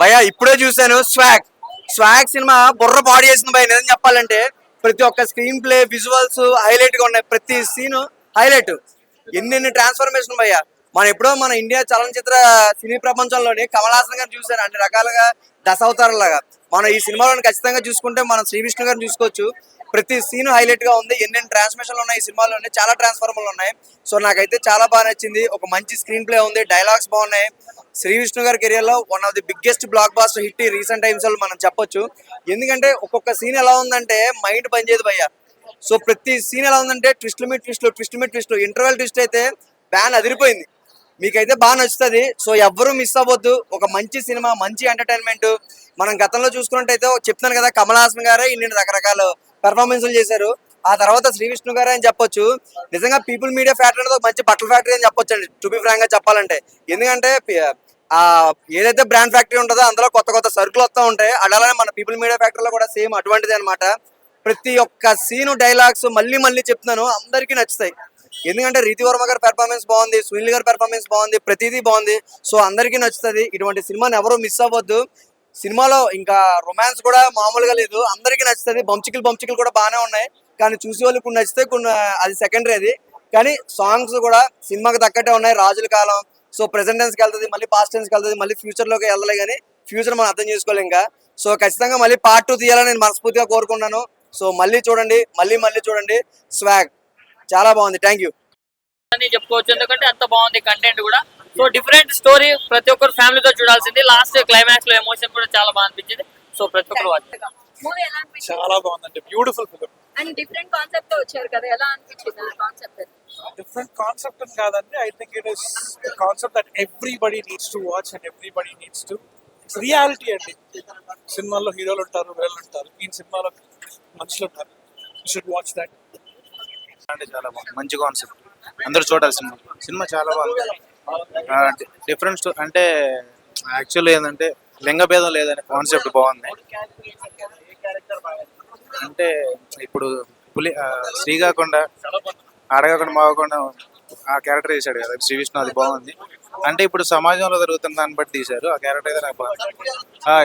భయ ఇప్పుడే చూశాను. స్వాగ్. స్వాగ్ సినిమా బుర్ర పాడి చేసింది భయ నిజం చెప్పాలంటే ప్రతి ఒక్క స్క్రీన్ ప్లే విజువల్స్ హైలైట్గా ఉన్నాయి. ప్రతి సీన్ హైలైట్ ఎన్నెన్ని ట్రాన్స్ఫర్మేషన్ భయ్య. మనం ఎప్పుడో మన ఇండియా చలనచిత్ర సినీ ప్రపంచంలోని కమల్ హాసన్ చూశాను. అన్ని రకాలుగా దశావతారాలాగా మనం ఈ సినిమాలో ఖచ్చితంగా చూసుకుంటే మనం శ్రీ విష్ణు గారిని చూసుకోవచ్చు. ప్రతి సీన్ హైలైట్గా ఉంది. ఎన్నెన్ని ట్రాన్స్మిషన్లు ఉన్నాయి ఈ సినిమాలోనే చాలా ట్రాన్స్ఫార్మర్లు ఉన్నాయి. సో నాకైతే చాలా బాగా నచ్చింది. ఒక మంచి స్క్రీన్ ప్లే ఉంది. డైలాగ్స్ బాగున్నాయి. శ్రీ విష్ణు గారి కెరియర్లో one of the biggest blockbuster hit ఈ రీసెంట్ టైమ్స్లో మనం చెప్పొచ్చు. ఎందుకంటే ఒక్కొక్క సీన్ ఎలా ఉందంటే మైండ్ పనిచేయదు భయ్య. సో ప్రతి సీన్ ఎలా ఉందంటే ట్విస్ట్లు మీ ట్విస్ట్లు ట్విస్ట్ మీ ట్విస్ట్లు ఇంటర్వెల్ ట్విస్ట్ అయితే బ్యాన్ అదిరిపోయింది. మీకైతే బాగా నచ్చుతుంది. సో ఎవ్వరూ మిస్ అవ్వద్దు. ఒక మంచి సినిమా మంచి ఎంటర్టైన్మెంట్ మనం గతంలో చూసుకున్నట్టయితే చెప్తాను కదా కమల్ హాసన్ గారే ఇన్ని రకరకాల పెర్ఫార్మెన్స్లు చేశారు. ఆ తర్వాత శ్రీ విష్ణు గారే అని చెప్పొచ్చు. నిజంగా పీపుల్ మీడియా ఫ్యాక్టరీ అనేది ఒక మంచి బట్టల ఫ్యాక్టరీ అని చెప్పొచ్చు అండి టు బి ఫ్రాంక్గా చెప్పాలంటే. ఎందుకంటే ఆ ఏదైతే బ్రాండ్ ఫ్యాక్టరీ ఉంటుందో అందులో కొత్త కొత్త సరుకులు వస్తూ ఉంటాయి. అలానే మన పీపుల్ మీడియా ఫ్యాక్టరీలో కూడా సేమ్ అటువంటిది అనమాట ప్రతి ఒక్క సీను డైలాగ్స్ మళ్ళీ మళ్ళీ చెప్తున్నాను. అందరికీ నచ్చుతాయి. ఎందుకంటే రీతి వర్మ గారి పెర్ఫార్మెన్స్ బాగుంది సునీల్ గారి పెర్ఫార్మెన్స్ బాగుంది ప్రతిదీ బాగుంది. సో అందరికీ నచ్చుతుంది. ఇటువంటి సినిమాని ఎవరు మిస్ అవ్వద్దు. సినిమాలో ఇంకా రొమాన్స్ కూడా మామూలుగా లేదు. అందరికీ నచ్చుతుంది. బంచికలు బంచికలు కూడా బాగానే ఉన్నాయి. కానీ చూసే వాళ్ళు కొన్ని నచ్చితే కొన్ని అది సెకండరీ అది. కానీ సాంగ్స్ కూడా సినిమాకి తగ్గట్టే ఉన్నాయి. రాజుల కాలం. సో ప్రెసెంట్ టెన్స్కి వెళ్తుంది మళ్ళీ పాస్ట్ టెన్స్కి వెళ్తుంది మళ్ళీ ఫ్యూచర్లోకి వెళ్ళలే కానీ ఫ్యూచర్ మనం అర్థం చేసుకోవాలి ఇంకా. సో ఖచ్చితంగా మళ్ళీ పార్ట్ టూ తీయాలని నేను మనస్ఫూర్తిగా కోరుకున్నాను సో మళ్ళీ చూడండి మళ్ళీ మళ్ళీ చూడండి. స్వాగ్ చాలా బాగుంది. థ్యాంక్ యూ చెప్పుకోవచ్చు. ఎందుకంటే అంత బాగుంది కంటెంట్ కూడా. సో డిఫరెంట్ స్టోరీ ప్రతి ఒక్కరు ఫ్యామిలీతో చూడాల్సింది. లాస్ట్ క్లైమాక్స్లో ఎమోషన్ కూడా చాలా బాగా అనిపించింది. సో ప్రతి ఒక్కరు watch. చేయాలి. మూవీ ఎలా అనిపించింది? చాలా బాగుందండి. బ్యూటిఫుల్ ఫిలిం అండ్ డిఫరెంట్ కాన్సెప్ట్తో వచ్చారు కదా ఎలా అనిపించింది ఆ కాన్సెప్ట్ డిఫరెంట్ కాన్సెప్ట్ అని కాదండి. I think it is concept that everybody needs to watch and everybody needs to reality అండి. సినిమాల్లో హీరోలు ఉంటారు వీళ్ళు ఉంటారు. ఈ సినిమాలో మనుషులు ఉంటారు. షుడ్ వాచ్ దట్ అంటే చాలా బాగుంది. మంచి కాన్సెప్ట్ అందరూ చూడాలి సినిమా సినిమా చాలా బాగుంది. డిఫరెన్స్ అంటే యాక్చువల్ ఏంటంటే లింగ భేదం లేదనే కాన్సెప్ట్ బాగుంది. అంటే ఇప్పుడు పులి స్త్రీ శ్రీ కాకుండా అడగకుండా మాగకుండా ఆ క్యారెక్టర్ వేసాడు కదా శ్రీ విష్ణు అది బాగుంది. అంటే ఇప్పుడు సమాజంలో జరుగుతున్న దాన్ని బట్టి తీశారు. ఆ క్యారెక్టర్ అయితే నాకు బాగుంది.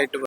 ఇటు